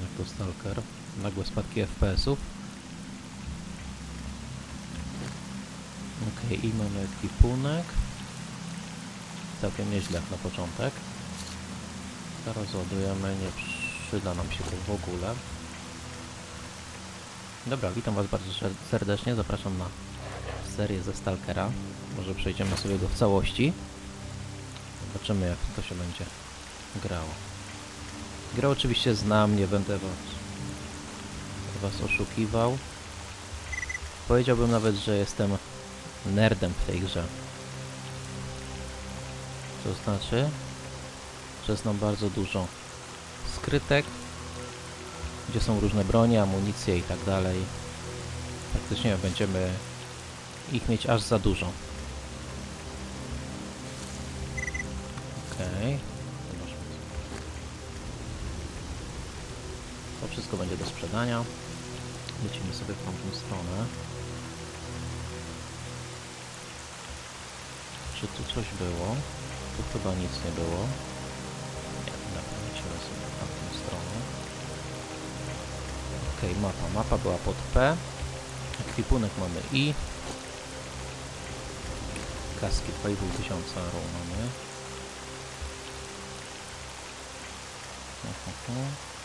jak to Stalker. Nagłe spadki FPS-ów. Okej, i mamy ekwipunek. Całkiem nieźle na początek. Teraz ładujemy, nie przyda nam się to w ogóle. Dobra, witam Was bardzo ser- serdecznie, zapraszam na serię ze Stalkera. Może przejdziemy sobie go w całości. Zobaczymy jak to się będzie grało. Grę oczywiście znam, nie będę was, was oszukiwał. Powiedziałbym nawet, że jestem nerdem w tej grze. To znaczy, że znam bardzo dużo skrytek, gdzie są różne bronie, amunicje i tak dalej. Praktycznie będziemy ich mieć aż za dużo. Okej. Zobaczmy. Wszystko będzie do sprzedania. Lecimy sobie w tamtą stronę. Czy tu coś było? Tu chyba nic nie było. Nie, dobra, lecimy sobie w tamtą stronę. Okej, mapa. Mapa była pod P. Ekwipunek mamy I. Kaski 2,5 tysiąca mamy. Uhuhu. Tu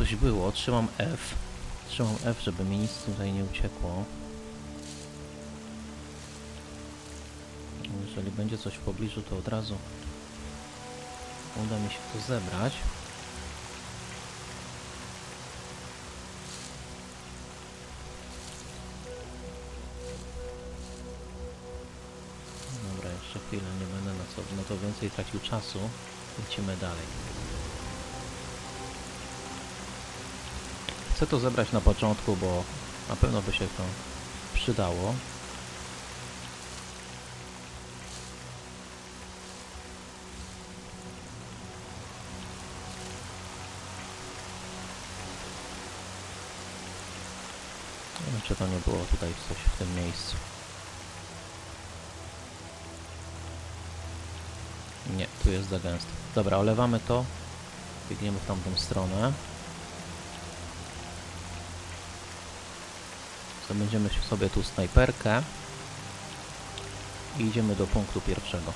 coś było, trzymam F. Trzymam F, żeby mi nic tutaj nie uciekło. Jeżeli będzie coś w pobliżu, to od razu uda mi się to zebrać. Dobra, jeszcze chwilę, nie będę na, co, na to więcej tracił czasu. Lecimy dalej. Chcę to zebrać na początku, bo na pewno by się to przydało. Czy to nie było tutaj coś w tym miejscu. Nie, tu jest za gęsto. Dobra, olewamy to. Biegniemy w tamtą stronę. Zdobędziemy sobie tu snajperkę. I idziemy do punktu pierwszego.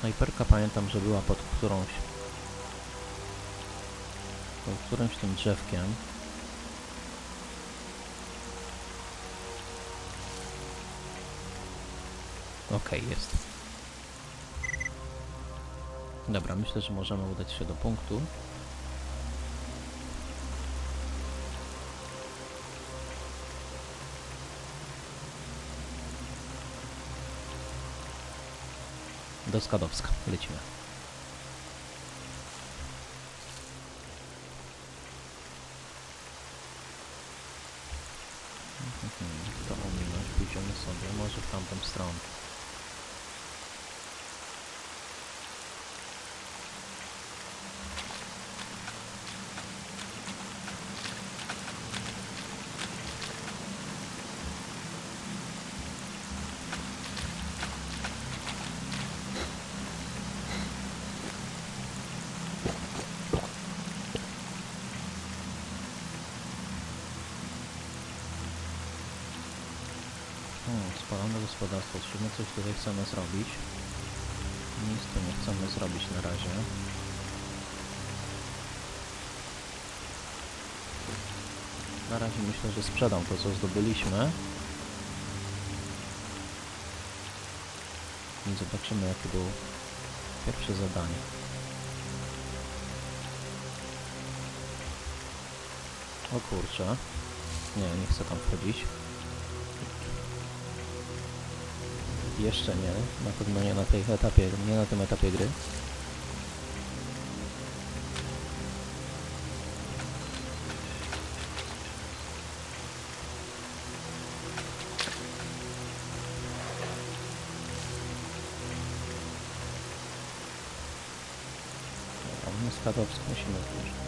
Snajperka pamiętam, że była pod którąś pod którymś tym drzewkiem. Okej, jest. Dobra, myślę, że możemy udać się do punktu. Do Skadowska. Lecimy. To ominąć, pójdziemy sobie może w tamtą stronę. Hmm, spalone gospodarstwo, czy my coś tutaj chcemy zrobić? Nic tu nie chcemy zrobić na razie. Na razie myślę, że sprzedam to, co zdobyliśmy. I zobaczymy, jakie było pierwsze zadanie. O kurczę. Nie, nie chcę tam wchodzić. Jeszcze nie, na pewno nie na tej etapie, nie na tym etapie gry. Skadowsk. Musimy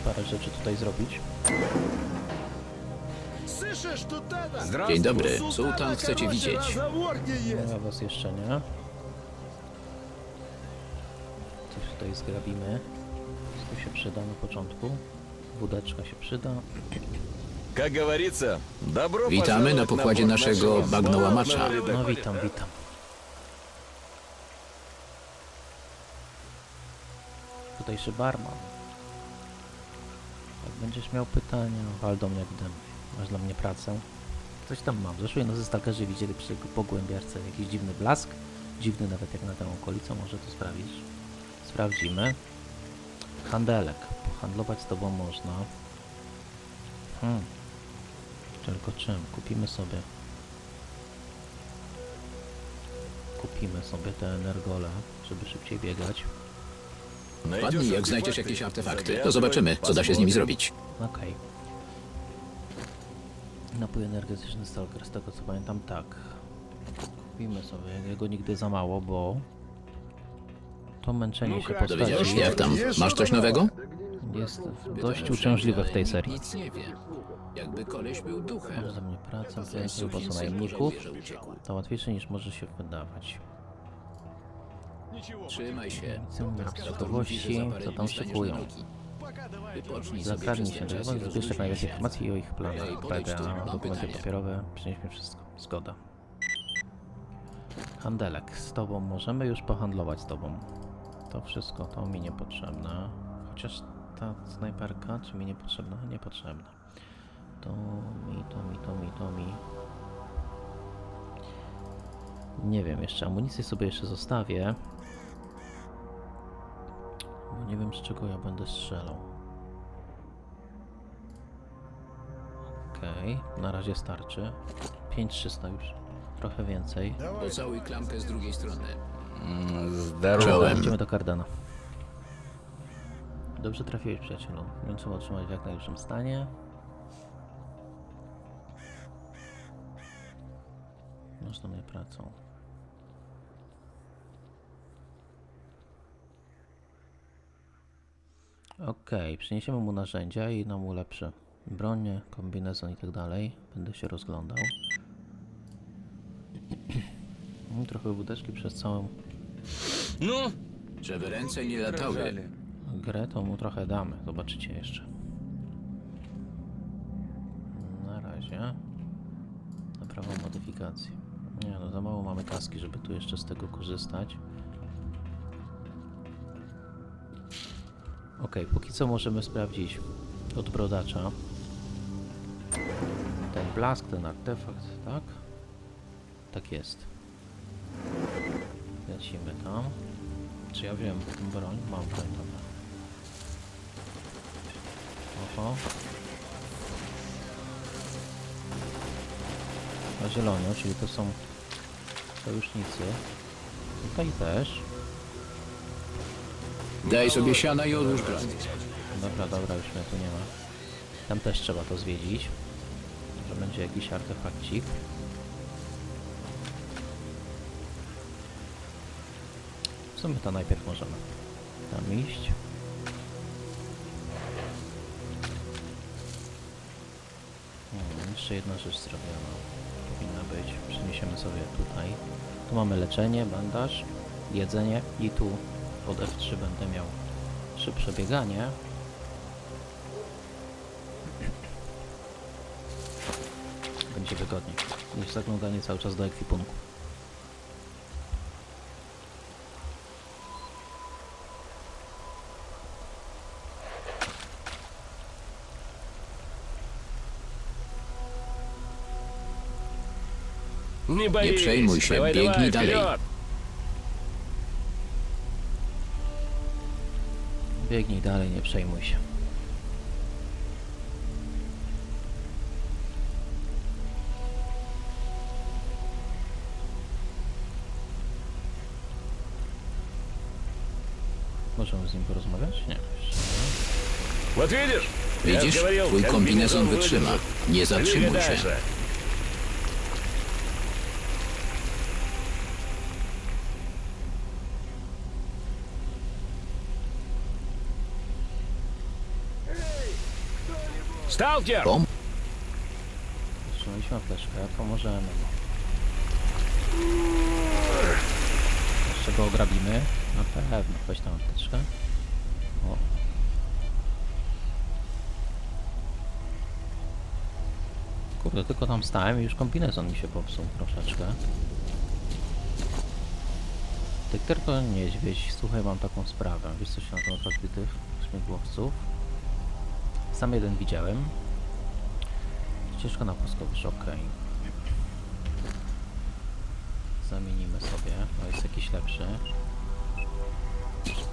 parę rzeczy tutaj zrobić. Dzień dobry, sułtan chce cię widzieć. Ja was jeszcze nie. Coś tutaj zgrabimy. Tu się przyda na początku. Wódeczka się przyda. Witamy na pokładzie naszego bagnołamacza. No witam, witam. Tutejszy barman. Jak będziesz miał pytania, wal do mnie jak dym. Masz dla mnie pracę. Coś tam mam. Zeszłej nocy stalkerzy widzieli przy pogłębiarce jakiś dziwny blask. Dziwny nawet jak na tę okolicę. Może to sprawisz? Sprawdzimy. Handelek. Handlować z tobą można. Hmm. Tylko czym? Kupimy sobie. Kupimy sobie te energole, żeby szybciej biegać. Ładnie, jak znajdziesz jakieś artefakty, to zobaczymy, co da się z nimi zrobić. Okej. Okay. Napój energetyczny Stalker, z tego co pamiętam, tak. Kupimy sobie, jego nigdy za mało, bo to męczenie się No-ка, Dowiedziałeś postaci się, jak tam? Masz coś nowego? jest dość uciążliwe w tej serii. Nic nie wie. Jakby koleś był duchem. Masz za mnie pracę, pięknie, po co najemników. To łatwiejsze niż może się wydawać. Trzymaj się. Ceny co tam szykują. Przez się do czas i zbierz jak rozluźnij najwięcej informacji o ich planach. PDA, dokumenty papierowe, przynieśmy wszystko. Zgoda. Handelek, z tobą możemy już pohandlować z tobą. To wszystko, to mi niepotrzebne. Chociaż ta snajperka, czy mi niepotrzebna? Niepotrzebna. To mi, to mi, to mi, to mi. Nie wiem, jeszcze amunicję sobie jeszcze zostawię. Bo nie wiem z czego ja będę strzelał. Okej, okay, na razie starczy. 5300 już. Trochę więcej. Pocałuj klamkę z drugiej strony. Mm, Zdarzyłem. Idziemy do Kardana. Dobrze trafiłeś przyjacielu. Mięso otrzymać w jak najlepszym stanie. Można mnie pracą. Okej, przyniesiemy mu narzędzia i nam ulepszy bronię, kombinezon i tak dalej. Będę się rozglądał. Trochę wódeczki przez całą Ну, Żeby ręce nie latały. grę, to mu trochę damy. Zobaczycie jeszcze. Na razie. Na prawą modyfikację. Nie no, za mało mamy kaski, żeby tu jeszcze z tego korzystać. Ok, póki co możemy sprawdzić od brodacza ten blask, ten artefakt, tak? Tak jest. Lecimy tam. Czy ja wiem broń? Mam broń, dobra. Oho. Na zielono, czyli to są sojusznicy. Tutaj też. Daj sobie siana i odłóż broń. Dobra, dobra, już mnie tu nie ma. Tam też trzeba to zwiedzić. Może będzie jakiś artefakcik. W sumie to najpierw możemy tam iść. Hmm, jeszcze jedna rzecz zrobiona. Powinna być. Przeniesiemy sobie tutaj. Tu mamy leczenie, bandaż, jedzenie i tu pod F3 będę miał szybsze bieganie. Będzie wygodniej niż zaglądanie cały czas do ekwipunku. Nie przejmuj się, biegnij dalej. Biegnij dalej, nie przejmuj się. Możemy z nim porozmawiać? Nie. jeszcze nie. Вот видишь? Я Widzisz? ж говорил, Twój kombinezon wytrzyma. выдержит. Nie zatrzymuj Двигай się. Stalkier! Bom? Zsunęliśmy apteczkę, pomożemy. Jeszcze go ograbimy. Na pewno, weź tam apteczkę. O. Kurde, tylko tam stałem i już kombinezon mi się popsuł troszeczkę. Tykter to niedźwiedź. Słuchaj, mam taką sprawę. Wiesz coś na temat rozbitych śmigłowców? Sam jeden widziałem. Ścieżka na płaskowyż, ok. Zamienimy sobie, no jest jakiś lepszy.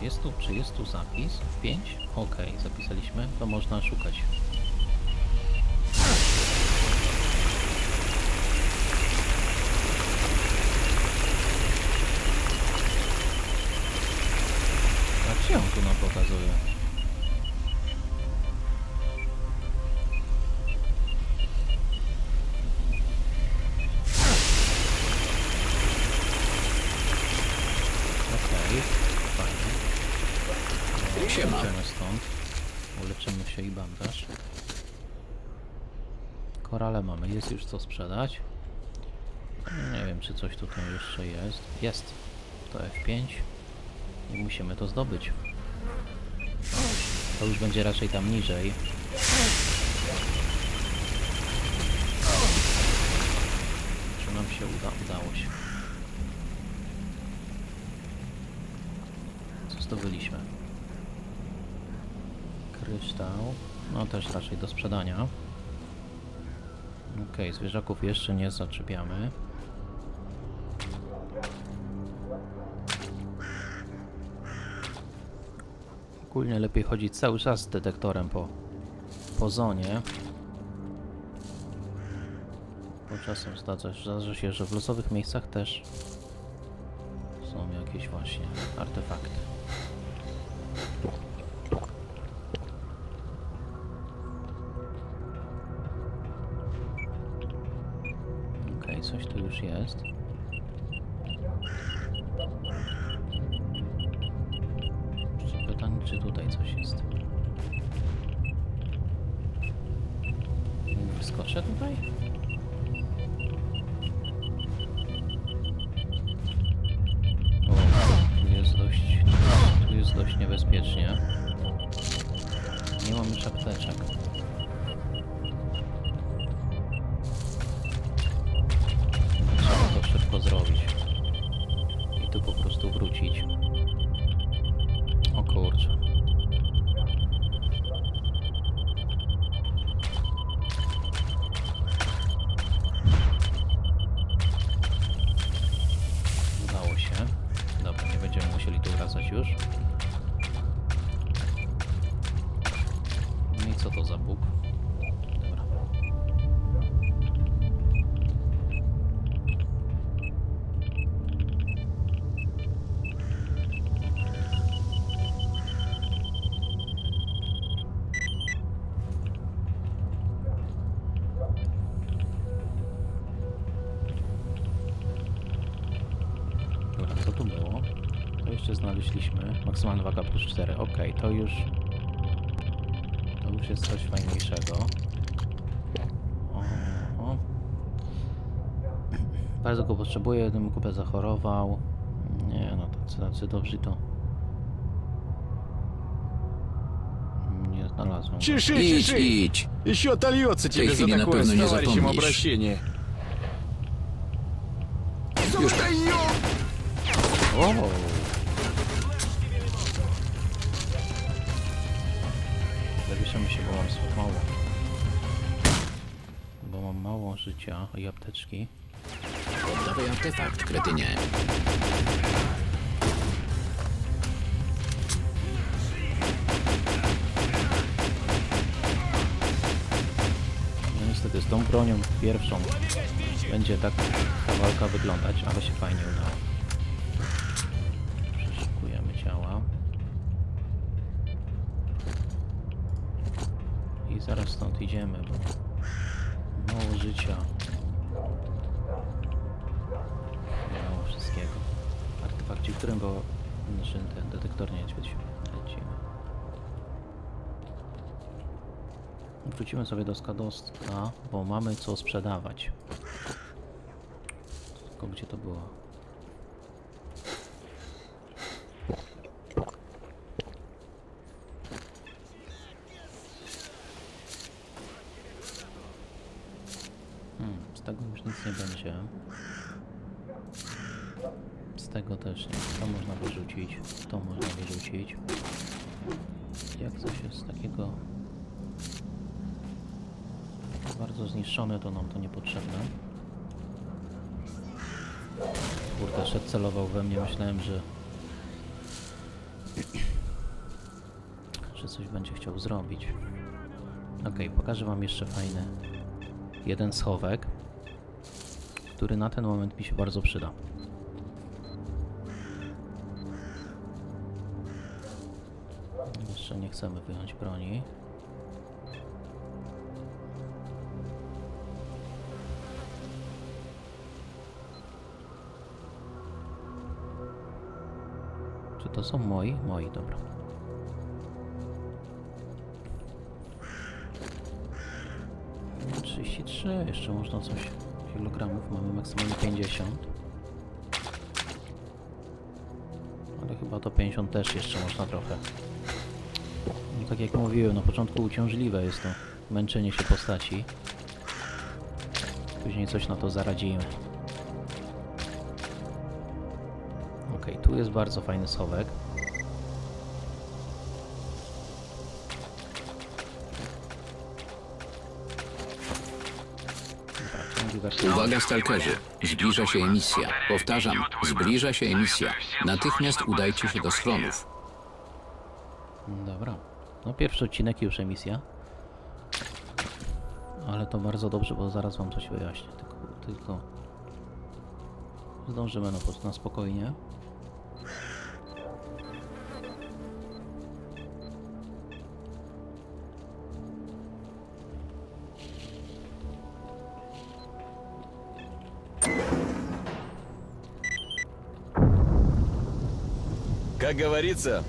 Jest tu, czy jest tu zapis? W 5? Ok, zapisaliśmy, to można szukać. A gdzie on tu nam pokazuje? Jest już co sprzedać. Nie wiem, czy coś tutaj jeszcze jest. Jest. To F5. I musimy to zdobyć. To już będzie raczej tam niżej. Czy nam się uda? Udało się. Co zdobyliśmy? Kryształ. No też raczej do sprzedania. Okej, zwierzaków jeszcze nie zaczepiamy. Ogólnie lepiej chodzić cały czas z detektorem po, po zonie. Bo czasem zdarza, zdarza się, że w losowych miejscach też są jakieś właśnie artefakty. Jest. Pytanie, czy tutaj coś jest. Wyskoczę tutaj? O, tu jest dość, tu jest dość niebezpiecznie. Nie mam już tu po prostu znaleźliśmy. Maksymalna waga plus 4. Ok, to już... To już jest coś fajniejszego. Oho. Bardzo go potrzebuję, jeden kupę zachorował. Nie no, tacy, tacy dobrzy to... Nie znalazłem. go. Чеши, Idź, чеши. idź. Еще отольется тебе за chwili na такое с pewno nie товарищем zapomnisz. обращение. Już Życia i apteczki. Oddawaj artefakt, kretynie. No niestety z tą bronią pierwszą będzie tak ta walka wyglądać, ale się fajnie udało. Przeszukujemy ciała. I zaraz stąd idziemy, bo życia. Mało wszystkiego. Artefakci, w którym było znaczy ten detektor niedźwiedź. Lecimy. Wrócimy sobie do skadostka, bo mamy co sprzedawać. Tylko gdzie to było? Hmm, z tego już nic nie będzie. Z tego też nie. To można wyrzucić. To można wyrzucić. Jak coś jest takiego bardzo zniszczone, to nam to niepotrzebne. Kurde, szedł celował we mnie, myślałem, że że coś będzie chciał zrobić. Ok, pokażę wam jeszcze fajny jeden schowek, który na ten moment mi się bardzo przyda. Jeszcze nie chcemy wyjąć broni. Czy to są moi? Moi, dobra. No, 33, jeszcze można coś kilogramów, mamy maksymalnie 50. Ale chyba to 50 też jeszcze można trochę. No, tak jak mówiłem, na początku uciążliwe jest to męczenie się postaci. Później coś na to zaradzimy. Okej, tu jest bardzo fajny schowek. Uwaga, stalkerzy. Zbliża się emisja. Powtarzam, zbliża się emisja. Natychmiast udajcie się do schronów. Dobra. No pierwszy odcinek już emisja. Ale to bardzo dobrze, bo zaraz wam coś wyjaśnię. Tylko, tylko zdążymy na, po- na spokojnie. Как говорится,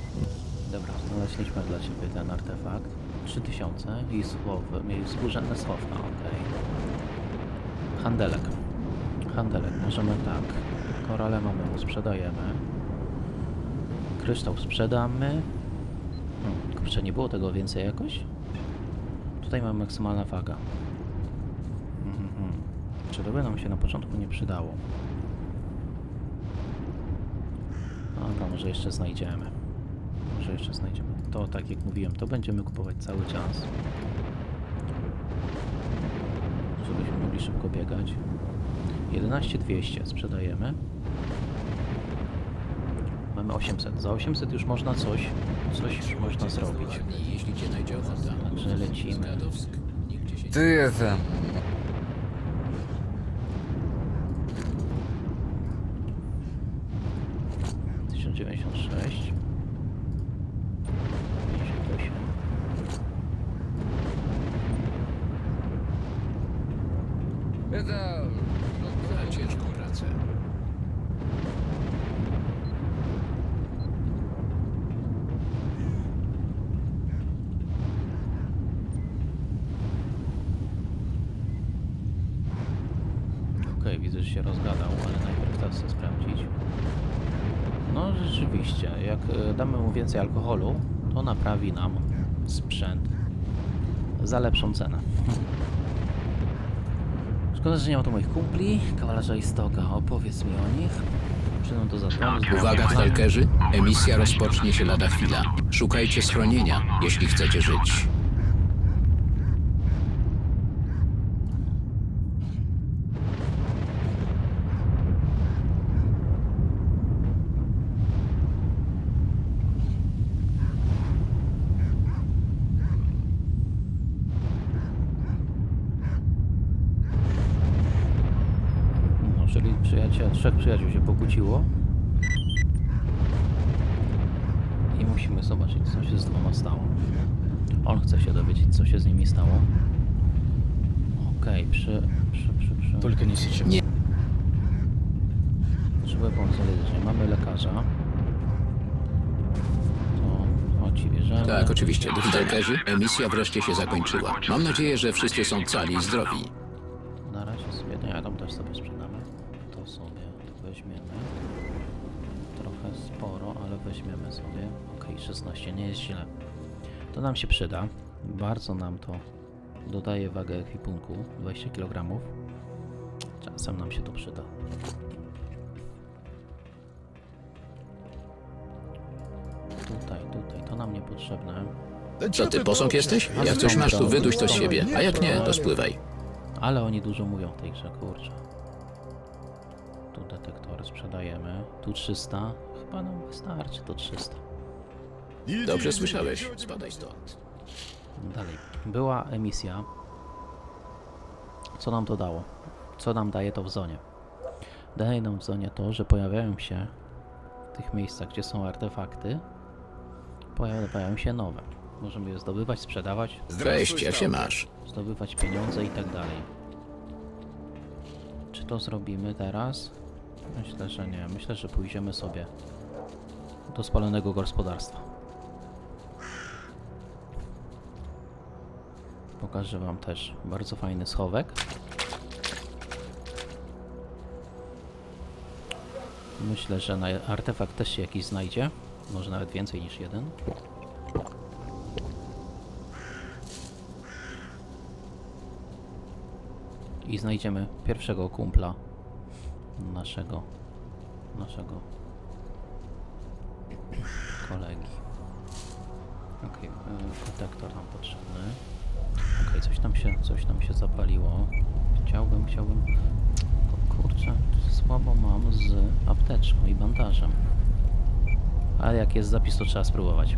Dobra, znaleźliśmy dla Ciebie ten artefakt. 3000 i słowy, i skórzane słowka, okej. Handelek. Handelek, możemy tak. Korale mamy, bo sprzedajemy. Kryształ sprzedamy. Hmm, kurczę, nie było tego więcej jakoś? Tutaj mamy maksymalna waga. Mhm, mhm. Czy to by nam się na początku nie przydało? Może jeszcze znajdziemy. Może jeszcze znajdziemy. To, tak jak mówiłem, to będziemy kupować cały czas. Żebyśmy mogli szybko biegać. 11200 sprzedajemy. Mamy 800. Za 800 już można coś, coś można zrobić. Jeśli cię najdzie ochota. Także lecimy. Skadowsk. Nigdzie Rzeczywiście, jak e, damy mu więcej alkoholu, to naprawi nam sprzęt za lepszą cenę. Szkoda, że nie ma tu moich kumpli, kawalerza i stoga. Opowiedz mi o nich. Przyjdą do zatonu. Uwaga, stalkerzy. Emisja rozpocznie się lada chwila. Szukajcie schronienia, jeśli chcecie żyć. No, czyli przyjaciel, trzech przyjaciół się pokłóciło. I musimy zobaczyć, co się z dwoma stało. On chce się dowiedzieć, co się z nimi stało. Okej, przy, przy, przy, przy... Только не сейчас. Nie. Potrzebuję pomocy medycznej. Mamy lekarza. To chodź. właściwie żemy. Tak, oczywiście. Do widzenia. Kerzy, emisja wreszcie się zakończyła. Mam nadzieję, że wszyscy są cali i zdrowi. Jest źle. To nam się przyda. Bardzo nam to dodaje wagę ekwipunku. 20 kg. Czasem nam się to przyda. Tutaj, tutaj, to nam niepotrzebne. Co ty, posąg jesteś? Jak coś masz, to wyduś to z siebie, a jak nie, to spływaj. Ale oni dużo mówią w tej grze, kurczę. Tu detektory sprzedajemy. Tu 300. Chyba nam wystarczy to 300. Dobrze słyszałeś. Spadaj stąd. Dalej. Była emisja. Co nam to dało? Co nam daje to w zonie? Daje nam w zonie to, że pojawiają się w tych miejscach, gdzie są artefakty, pojawiają się nowe. Możemy je zdobywać, sprzedawać, Cześć, jak się masz? zdobywać pieniądze i tak dalej. Czy to zrobimy teraz? Myślę, że nie. Myślę, że pójdziemy sobie do spalonego gospodarstwa. Pokażę wam też bardzo fajny schowek. Myślę, że na artefakt też się jakiś znajdzie. Może nawet więcej niż jeden. i znajdziemy pierwszego kumpla naszego naszego kolegi. Okej, okay, detektor nam potrzebny. Okej, coś tam się coś tam się zapaliło. Chciałbym, chciałbym Ku- kurczę, słabo mam z apteczką i bandażem. Ale jak jest zapis, to trzeba spróbować.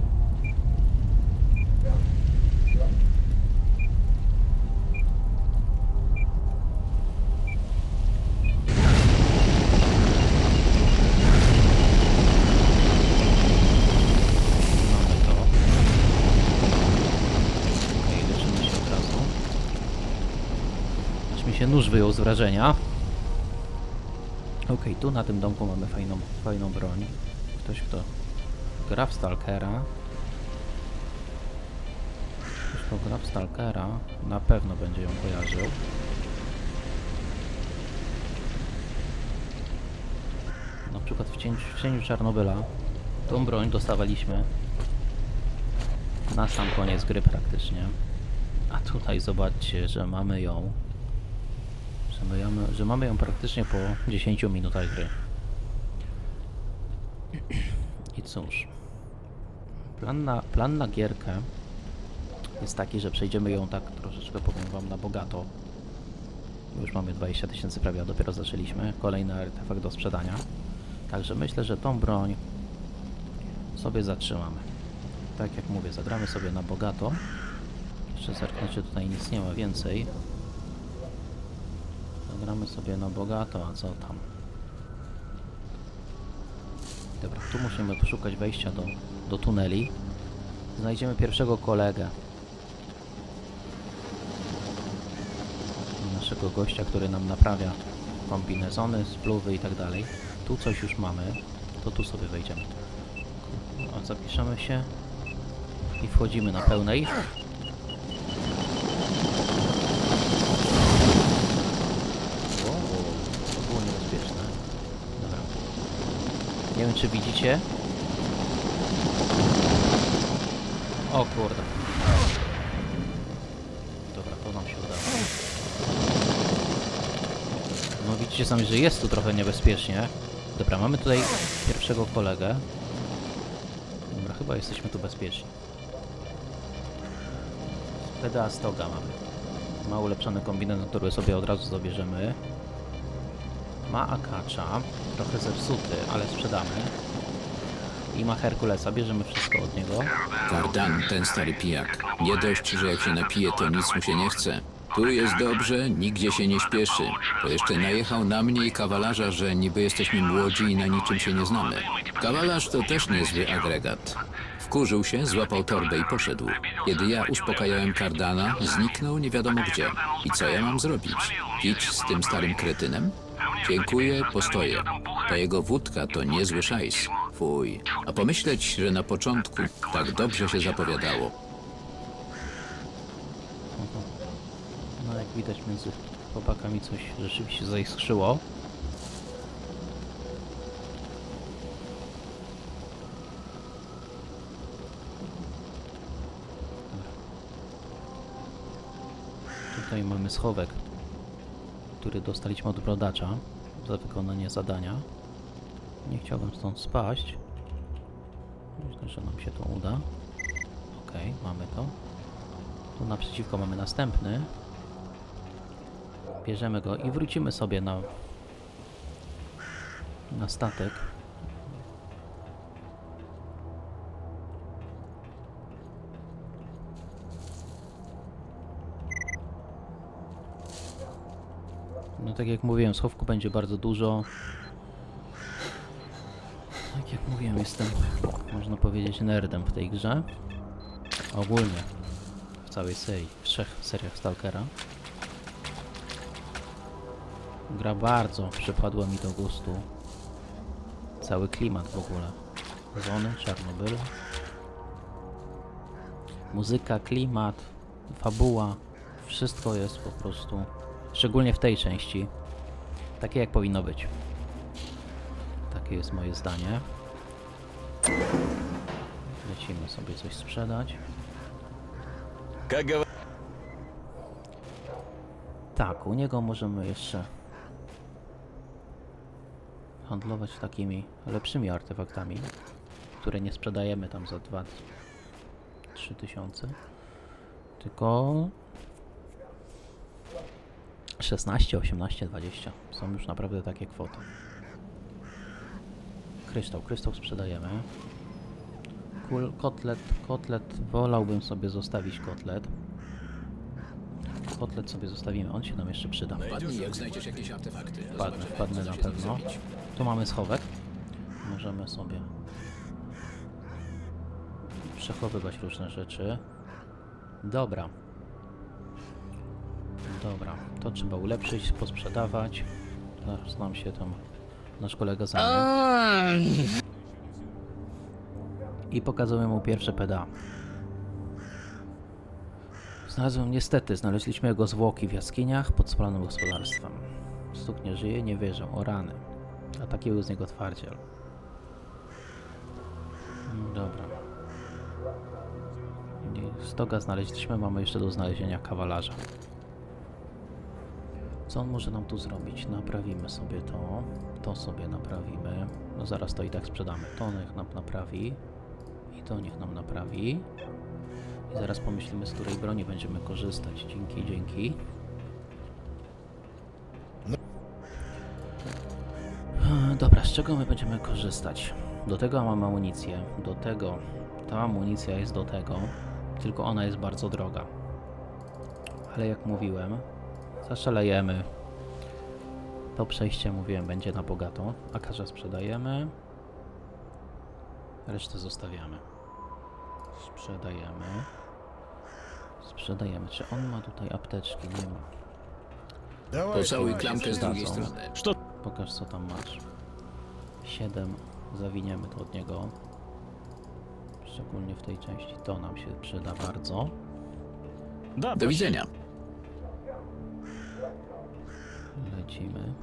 Z wrażenia. Okej, tu na tym domku mamy fajną, fajną broń. Ktoś, kto gra w Stalkera. Ktoś, kto gra w Stalkera, na pewno będzie ją kojarzył. Na przykład w cieniu, w cieniu Czarnobyla tą broń dostawaliśmy na sam koniec gry praktycznie. A tutaj zobaczcie, że mamy ją. Że, ją, że mamy ją praktycznie po 10 minutach gry. I cóż. Plan na, plan na gierkę jest taki, że przejdziemy ją tak troszeczkę, powiem wam, na bogato. Już mamy 20 tysięcy prawie, a dopiero zaczęliśmy. Kolejny artefakt do sprzedania. Także myślę, że tą broń sobie zatrzymamy. Tak jak mówię, zagramy sobie na bogato. Jeszcze zerknę, czy tutaj nic nie ma więcej. Zagramy sobie na bogato, a co tam? Dobra, tu musimy poszukać wejścia do, do tuneli. Znajdziemy pierwszego kolegę. Naszego gościa, który nam naprawia kombinezony, spluwy i tak dalej. Tu coś już mamy, to tu sobie wejdziemy. O, zapiszemy się i wchodzimy na pełnej. Wow, to było niebezpieczne. Dobra. Nie wiem, czy widzicie. O kurde. Dobra, to nam się udało. No widzicie sami, że jest tu trochę niebezpiecznie. Dobra, mamy tutaj pierwszego kolegę. Dobra, chyba jesteśmy tu bezpieczni. PDA Stoga mamy. Ma ulepszony kombinezon, który sobie od razu zabierzemy. Ma Akacza, trochę zepsuty, ale sprzedamy. I ma Herkulesa, bierzemy wszystko od niego. Kardan, ten stary pijak. Nie dość, że jak się napije, to nic mu się nie chce. Tu jest dobrze, nigdzie się nie śpieszy. To jeszcze najechał na mnie i kawalarza, że niby jesteśmy młodzi i na niczym się nie znamy. Kawalarz to też niezły agregat. Wkurzył się, złapał torbę i poszedł. Kiedy ja uspokajałem Kardana, zniknął nie wiadomo gdzie. I co ja mam zrobić? Pić z tym starym kretynem? Dziękuję, postoję. Ta jego wódka to niezły szajs. Fuj. A pomyśleć, że na początku tak dobrze się zapowiadało. No jak widać między chłopakami coś rzeczywiście zaiskrzyło. Tutaj mamy schowek, który dostaliśmy od brodacza za wykonanie zadania. Nie chciałbym stąd spaść. Myślę, że nam się to uda. Okej, mamy to. Tu naprzeciwko mamy następny. Bierzemy go i wrócimy sobie na, na statek. No tak jak mówiłem, schowku będzie bardzo dużo. Tak jak mówiłem, jestem, można powiedzieć, nerdem w tej grze. Ogólnie w całej serii, w trzech seriach Stalkera. Gra bardzo przypadła mi do gustu. Cały klimat w ogóle. Zony, Czarnobyl. Muzyka, klimat, fabuła. Wszystko jest po prostu, Szczególnie w tej części. Takie jak powinno być. Takie jest moje zdanie. Lecimy sobie coś sprzedać. Tak, u niego możemy jeszcze handlować takimi lepszymi artefaktami, które nie sprzedajemy tam za 2-3 tysiące, tylko 16, 18, 20 są już naprawdę takie kwoty. Kryształ, kryształ sprzedajemy. Kul, kotlet, kotlet, wolałbym sobie zostawić kotlet. Kotlet sobie zostawimy, on się nam jeszcze przyda. Wpadnij, jak znajdziesz jakieś artefakty. Wpadnę, wpadnę na pewno. Tu mamy schowek. Możemy sobie przechowywać różne rzeczy. Dobra. Dobra, to trzeba ulepszyć, posprzedawać. Zaraz nam się tam nasz kolega zajmie. I pokazuję mu pierwsze PDA. Znalazłem niestety, znaleźliśmy jego zwłoki w jaskiniach pod spalonym gospodarstwem. Stuk nie żyje, nie wierzę, o rany. A taki był z niego twardziel. Mm, Dobra. Stoga znaleźliśmy, mamy jeszcze do znalezienia kawalarza. Co on może nam tu zrobić? Naprawimy sobie to. To sobie naprawimy. No zaraz to i tak sprzedamy. To niech nam naprawi. I to niech nam naprawi. I zaraz pomyślimy, z której broni będziemy korzystać. Dzięki, dzięki. Dobra, z czego my będziemy korzystać? Do tego mamy amunicję. Do tego ta amunicja jest do tego, tylko ona jest bardzo droga. Ale jak mówiłem, zaszalejemy. To przejście, mówiłem, będzie na bogato. Akarza sprzedajemy. Resztę zostawiamy. Sprzedajemy. Sprzedajemy. Czy on ma tutaj apteczki? Nie ma. Давай, Pocałuj давай, klamkę z drugiej Zdadzą. strony. Pokaż co tam masz. 7. Zawiniemy to od niego. Szczególnie w tej części. To nam się przyda bardzo. Do widzenia. Lecimy.